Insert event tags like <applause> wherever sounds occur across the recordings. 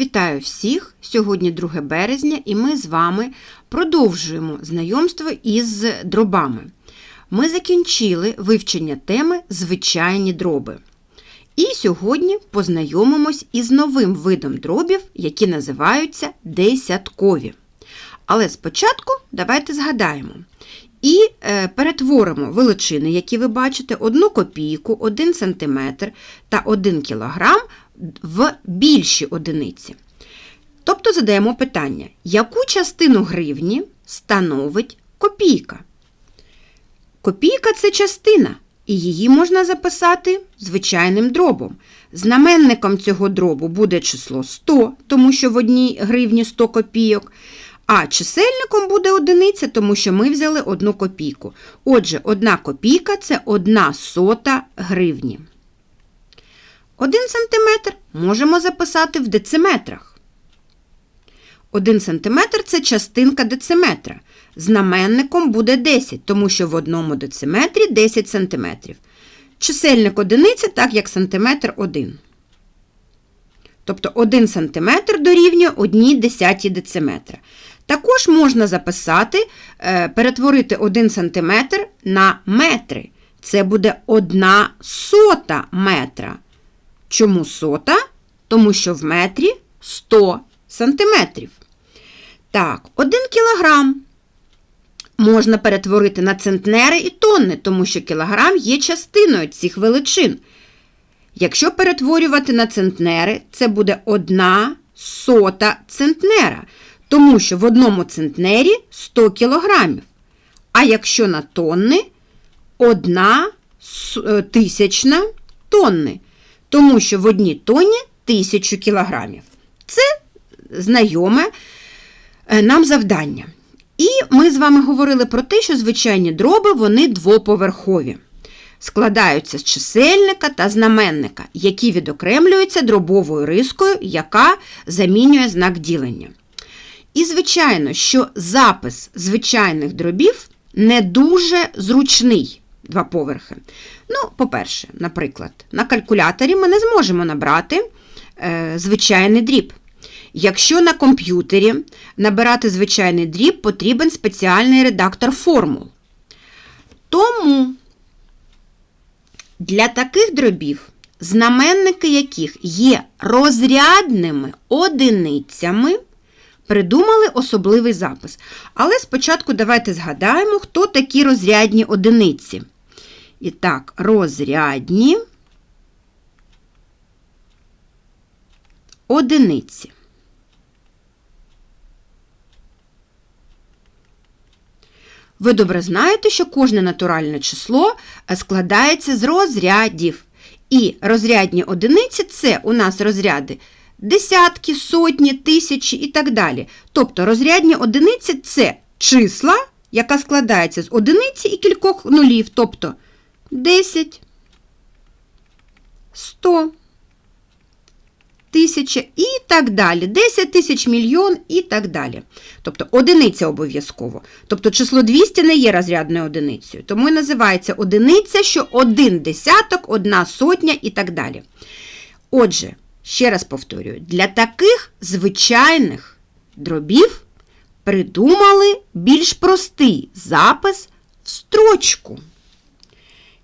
Вітаю всіх! Сьогодні 2 березня і ми з вами продовжуємо знайомство із дробами. Ми закінчили вивчення теми звичайні дроби. І сьогодні познайомимось із новим видом дробів, які називаються десяткові. Але спочатку давайте згадаємо. І е, перетворимо величини, які ви бачите, 1 копійку, 1 см та 1 кг в більші одиниці. Тобто задаємо питання, яку частину гривні становить копійка? Копійка це частина, і її можна записати звичайним дробом. Знаменником цього дробу буде число 100, тому що в одній гривні 100 копійок. А чисельником буде одиниця, тому що ми взяли одну копійку. Отже, одна копійка це одна сота гривні. Один сантиметр можемо записати в дециметрах. Один сантиметр це частинка дециметра. Знаменником буде 10, тому що в одному дециметрі 10 сантиметрів. Чисельник одиниця, так як сантиметр 1. Тобто 1 сантиметр дорівнює 1 десятій дециметра. Також можна записати, е, перетворити 1 см на метри. Це буде 1 сота метра. Чому сота? Тому що в метрі 100 сантиметрів. Так, 1 кілограм можна перетворити на центнери і тонни, тому що кілограм є частиною цих величин. Якщо перетворювати на центнери, це буде 1 сота центнера тому що в одному центнері 100 кілограмів. А якщо на тонни одна е, тисячна тонни, тому що в одній тонні тисячу кілограмів. Це знайоме е, нам завдання. І ми з вами говорили про те, що звичайні дроби вони двоповерхові. Складаються з чисельника та знаменника, які відокремлюються дробовою рискою, яка замінює знак ділення. І, звичайно, що запис звичайних дробів не дуже зручний два поверхи. Ну, по-перше, наприклад, на калькуляторі ми не зможемо набрати е, звичайний дріб. Якщо на комп'ютері набирати звичайний дріб, потрібен спеціальний редактор формул. Тому для таких дробів, знаменники яких є розрядними одиницями, придумали особливий запис. Але спочатку давайте згадаємо, хто такі розрядні одиниці. І так, розрядні одиниці. Ви добре знаєте, що кожне натуральне число складається з розрядів. І розрядні одиниці це у нас розряди десятки, сотні, тисячі і так далі. Тобто розрядні одиниці це числа, яка складається з одиниці і кількох нулів, тобто 10, 100, тисяча і так далі. 10 тисяч мільйон і так далі. Тобто одиниця обов'язково. Тобто число 200 не є розрядною одиницею. Тому і називається одиниця, що один десяток, одна сотня і так далі. Отже, Ще раз повторюю, для таких звичайних дробів придумали більш простий запис в строчку.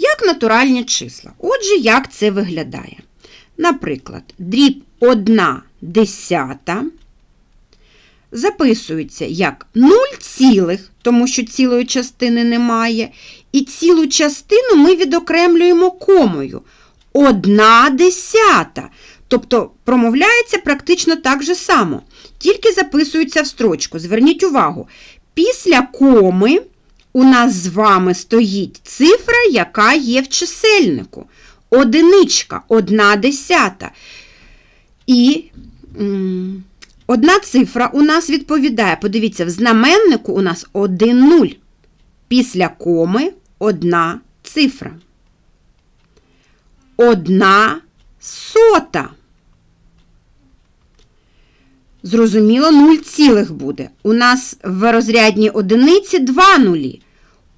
Як натуральні числа. Отже, як це виглядає? Наприклад, дріб 1 десята записується як 0 цілих, тому що цілої частини немає. І цілу частину ми відокремлюємо комою. 1 десята. Тобто промовляється практично так же само, тільки записується в строчку. Зверніть увагу, після коми у нас з вами стоїть цифра, яка є в чисельнику. Одиничка, одна десята. І одна цифра у нас відповідає, подивіться, в знаменнику у нас 1 0. Після коми одна цифра. Одна сота. Зрозуміло, 0 цілих буде. У нас в розрядній одиниці 2 нулі.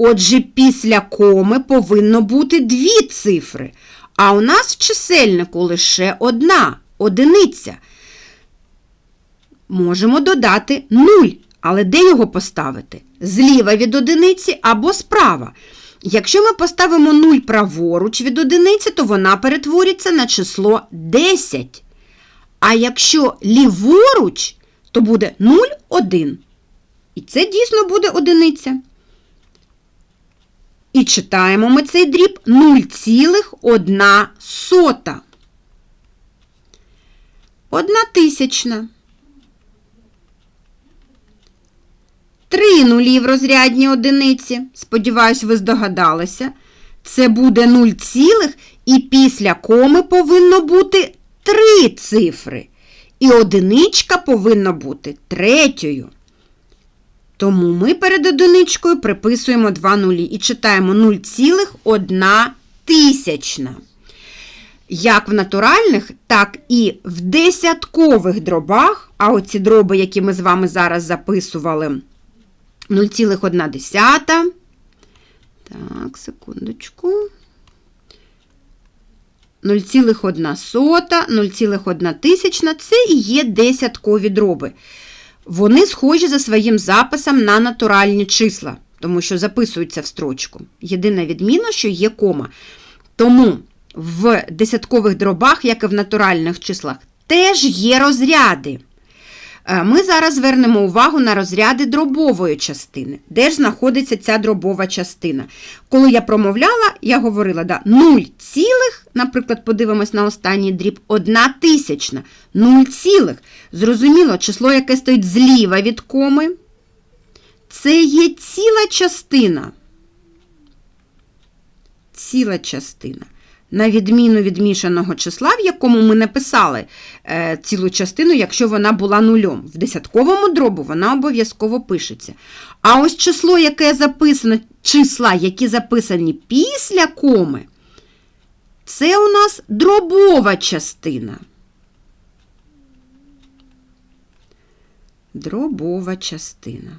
Отже, після коми повинно бути дві цифри. А у нас в чисельнику лише одна одиниця. можемо додати 0. Але де його поставити? Зліва від одиниці або справа. Якщо ми поставимо 0 праворуч від одиниці, то вона перетвориться на число 10. А якщо ліворуч, то буде 0, 1. І це дійсно буде одиниця. І читаємо ми цей дріб 0,1 сота. Одна тисячна. Три нулі в розрядній одиниці. Сподіваюсь, ви здогадалися. Це буде 0 цілих, і після коми повинно бути три цифри. І одиничка повинна бути третьою. Тому ми перед одиничкою приписуємо два нулі і читаємо 0,1 тисячна. Як в натуральних, так і в десяткових дробах, а оці дроби, які ми з вами зараз записували, 0,1. Так, секундочку. 0,1 сота, 0,1 тисячна це і є десяткові дроби. Вони схожі за своїм записом на натуральні числа, тому що записуються в строчку. Єдина відміна, що є кома. Тому в десяткових дробах, як і в натуральних числах, теж є розряди. Е, Ми зараз звернемо увагу на розряди дробової частини. Де ж знаходиться ця дробова частина? Коли я промовляла, я говорила да, 0 цілих, наприклад, подивимось на останній дріб, 1 тисячна, 0 цілих. Зрозуміло, число, яке стоїть зліва від коми, це є ціла частина. Ціла частина. На відміну від мішаного числа, в якому ми написали е, цілу частину, якщо вона була нульом. В десятковому дробу вона обов'язково пишеться. А ось число, яке записано, числа, які записані після коми, це у нас дробова частина. Дробова частина.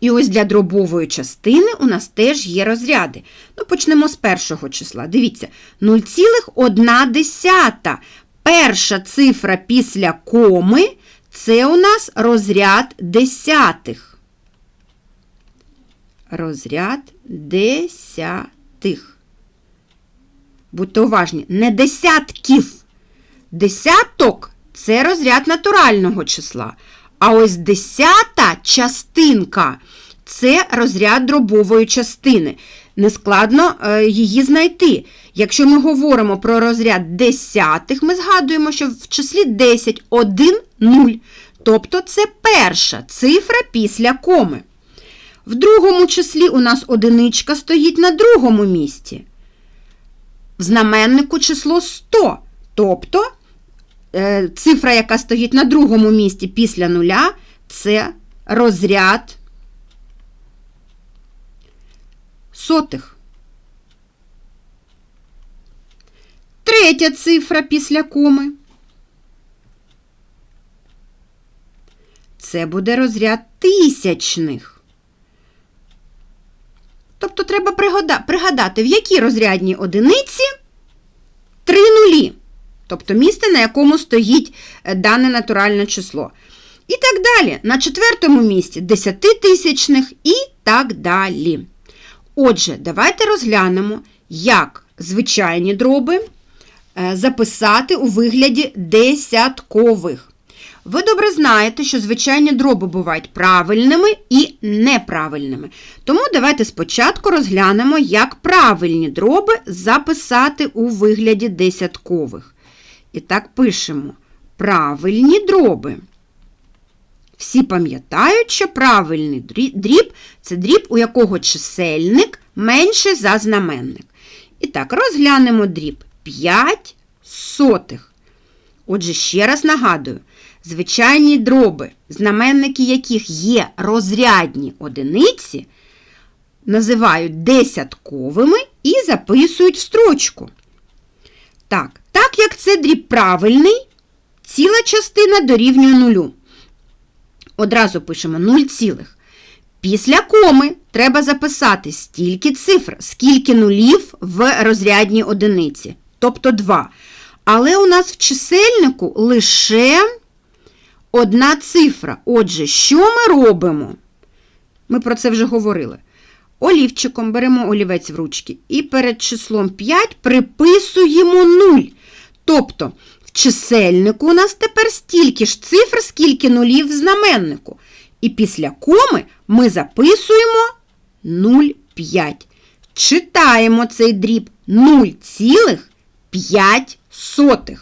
І ось для дробової частини у нас теж є розряди. Ну, Почнемо з першого числа. Дивіться, 0,1. Перша цифра після коми це у нас розряд десятих. Розряд десятих. Будьте уважні, не десятків. Десяток це розряд натурального числа. А ось десята частинка це розряд дробової частини. Нескладно е, її знайти. Якщо ми говоримо про розряд десятих, ми згадуємо, що в числі 10 1, 0. Тобто це перша цифра після коми. В другому числі у нас одиничка стоїть на другому місці. В знаменнику число 100. Тобто цифра, яка стоїть на другому місці після нуля, це розряд сотих. Третя цифра після коми. Це буде розряд тисячних. Тобто треба пригадати, в якій розрядній одиниці тобто місце, на якому стоїть е, дане натуральне число. І так далі. На четвертому місці десятитисячних і так далі. Отже, давайте розглянемо, як звичайні дроби е, записати у вигляді десяткових. Ви добре знаєте, що звичайні дроби бувають правильними і неправильними. Тому давайте спочатку розглянемо, як правильні дроби записати у вигляді десяткових. І так пишемо правильні дроби. Всі пам'ятають, що правильний дріб це дріб, у якого чисельник менше за знаменник. І так, розглянемо дріб 5 сотих. Отже, ще раз нагадую, звичайні дроби, знаменники яких є розрядні одиниці, називають десятковими і записують в строчку. Так, так як це дріб правильний, ціла частина дорівнює нулю. Одразу пишемо 0 цілих. Після коми треба записати стільки цифр, скільки нулів в розрядній одиниці, тобто 2. Але у нас в чисельнику лише одна цифра. Отже, що ми робимо? Ми про це вже говорили. Олівчиком беремо олівець в ручки і перед числом 5 приписуємо 0. Тобто, в чисельнику у нас тепер стільки ж цифр, скільки нулів в знаменнику. І після коми ми записуємо 0,5. Читаємо цей дріб 0,5.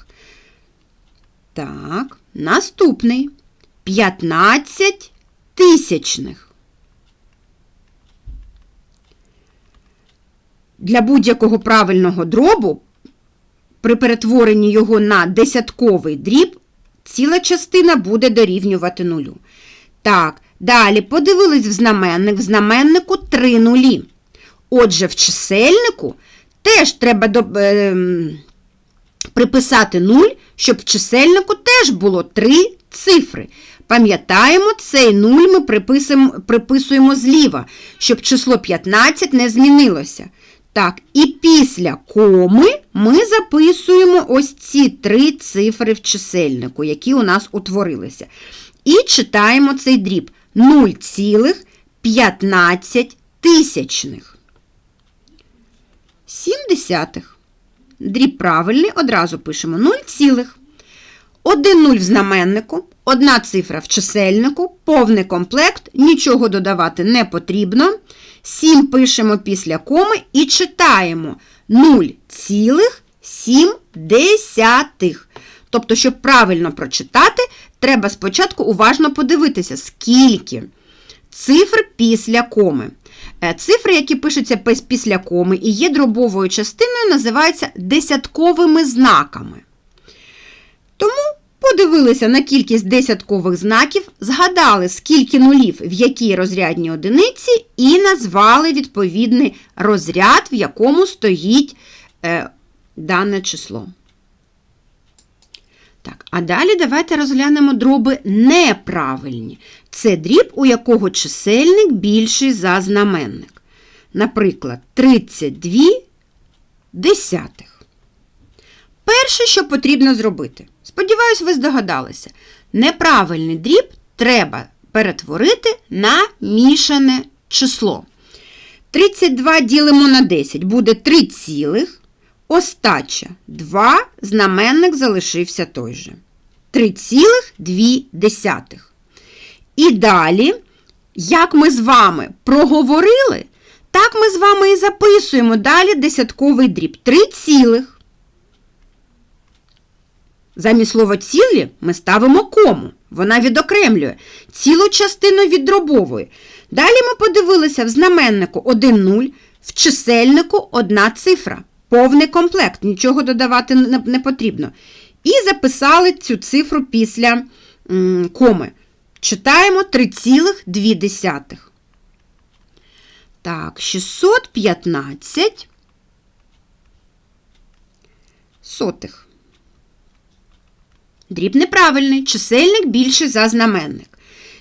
Так, наступний 15 тисячних. Для будь-якого правильного дробу при перетворенні його на десятковий дріб ціла частина буде дорівнювати нулю. Так, далі подивились в знаменник. В знаменнику три нулі. Отже, в чисельнику теж треба до, е, приписати 0, щоб в чисельнику теж було три цифри. Пам'ятаємо, цей 0 ми приписуємо зліва, щоб число 15 не змінилося. Так, і після коми ми записуємо ось ці три цифри в чисельнику, які у нас утворилися. І читаємо цей дріб 0,15 тисячних. 7 десятих. Дріб правильний, одразу пишемо 0, цілих. Один нуль в знаменнику, одна цифра в чисельнику, повний комплект, нічого додавати не потрібно. 7 пишемо після коми і читаємо 0,7. Тобто, щоб правильно прочитати, треба спочатку уважно подивитися, скільки цифр після коми. Е, цифри, які пишуться після коми і є дробовою частиною, називаються десятковими знаками. Тому подивилися на кількість десяткових знаків, згадали, скільки нулів в якій розрядній одиниці, і назвали відповідний розряд, в якому стоїть е, дане число. Так, А далі давайте розглянемо дроби неправильні. Це дріб, у якого чисельник більший за знаменник. Наприклад, 32 десятих. Перше, що потрібно зробити, сподіваюсь, ви здогадалися, неправильний дріб треба перетворити на мішане число. 32 ділимо на 10, буде 3 цілих. Остача 2, знаменник залишився той же. 3,2. І далі, як ми з вами проговорили, так ми з вами і записуємо далі десятковий дріб. 3 цілих. Замість слова цілі ми ставимо кому. Вона відокремлює цілу частину від. Далі ми подивилися в знаменнику 1 0, в чисельнику одна цифра. Повний комплект, нічого додавати не потрібно. І записали цю цифру після коми. Читаємо 3,2. Так, 615 сотих. Дріб неправильний, чисельник більший за знаменник.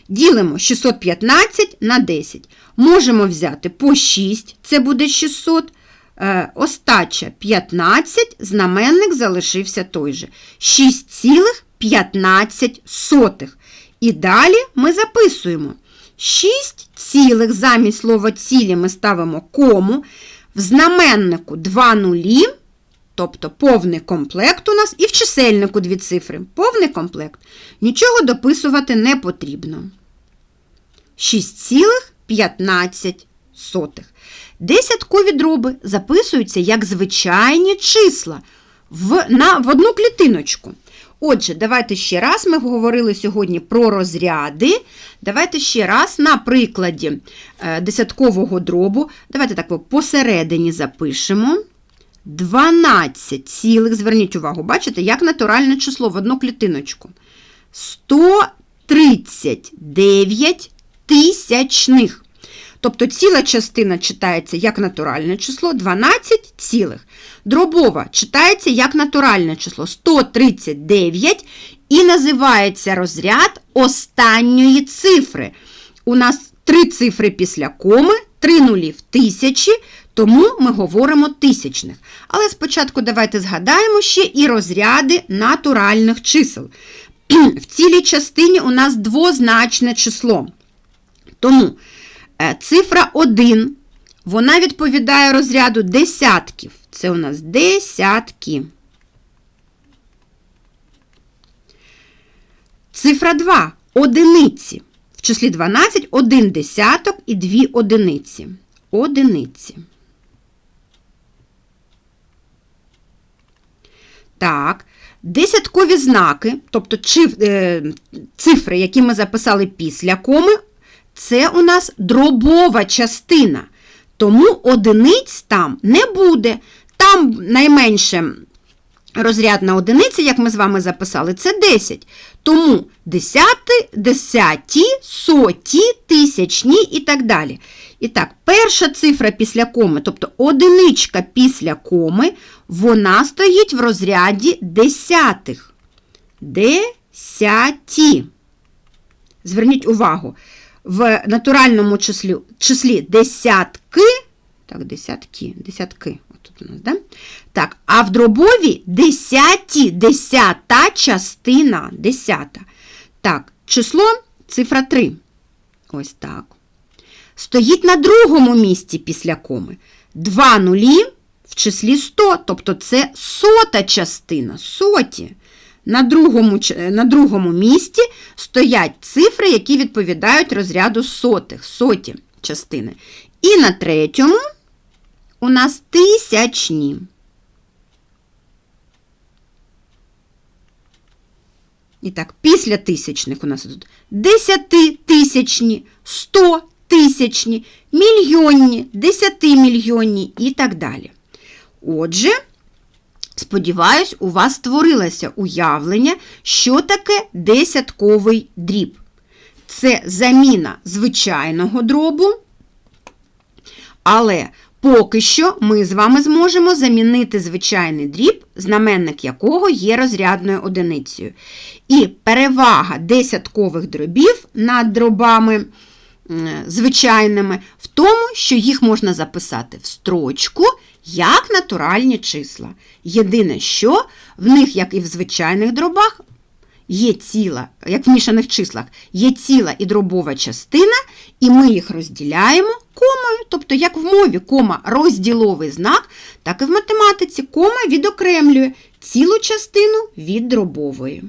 Ділимо 615 на 10. Можемо взяти по 6, це буде 600. Е, остача 15, знаменник залишився той же. 6,15. І далі ми записуємо 6 цілих замість слова цілі ми ставимо кому. В знаменнику 2 нулі, тобто повний комплект у нас, і в чисельнику дві цифри. Повний комплект. Нічого дописувати не потрібно. 6,15. Десяткові дроби записуються як звичайні числа в, на, в одну клітиночку. Отже, давайте ще раз ми говорили сьогодні про розряди. Давайте ще раз на прикладі е, десяткового дробу. Давайте так посередині запишемо. 12 цілих, зверніть увагу, бачите, як натуральне число в одну клітиночку. 139 тисячних. Тобто ціла частина читається як натуральне число 12 цілих. Дробова читається як натуральне число 139 і називається розряд останньої цифри. У нас три цифри після коми, три нулі в тисячі, тому ми говоримо тисячних. Але спочатку давайте згадаємо ще і розряди натуральних чисел. <clears throat> в цілій частині у нас двозначне число. Тому е, цифра 1, вона відповідає розряду десятків. Це у нас десятки. Цифра 2 одиниці. В числі 12 один десяток і дві одиниці. Одиниці. Так, десяткові знаки, тобто е, цифри, які ми записали після коми, це у нас дробова частина. Тому одиниць там не буде. Там найменше розрядна одиниця, як ми з вами записали, це 10. Тому десяти, десяті, соті, тисячні і так далі. І так, перша цифра після коми, тобто одиничка після коми, вона стоїть в розряді десятих. Десяті. Зверніть увагу, в натуральному числі, числі десятки, так, десятки, десятки, отут у нас, да? Так, а в дробові десяті, десята частина, десята. Так, число, цифра 3. Ось так. Стоїть на другому місці після коми. Два нулі в числі 100, тобто це сота частина, соті. На другому, на другому місці стоять цифри, які відповідають розряду сотих, соті частини. І на третьому у нас тисячні. І так, після тисячних у нас тут десятитисячні, сто тисячні, мільйонні, десятимільйонні і так далі. Отже, сподіваюсь, у вас створилося уявлення, що таке десятковий дріб. Це заміна звичайного дробу, але поки що ми з вами зможемо замінити звичайний дріб, знаменник якого є розрядною одиницею. І перевага десяткових дробів над дробами звичайними в тому, що їх можна записати в строчку як натуральні числа. Єдине, що в них, як і в звичайних дробах, є ціла, як в мішаних числах, є ціла і дробова частина, і ми їх розділяємо комою. Тобто, як в мові кома розділовий знак, так і в математиці кома відокремлює цілу частину від дробової.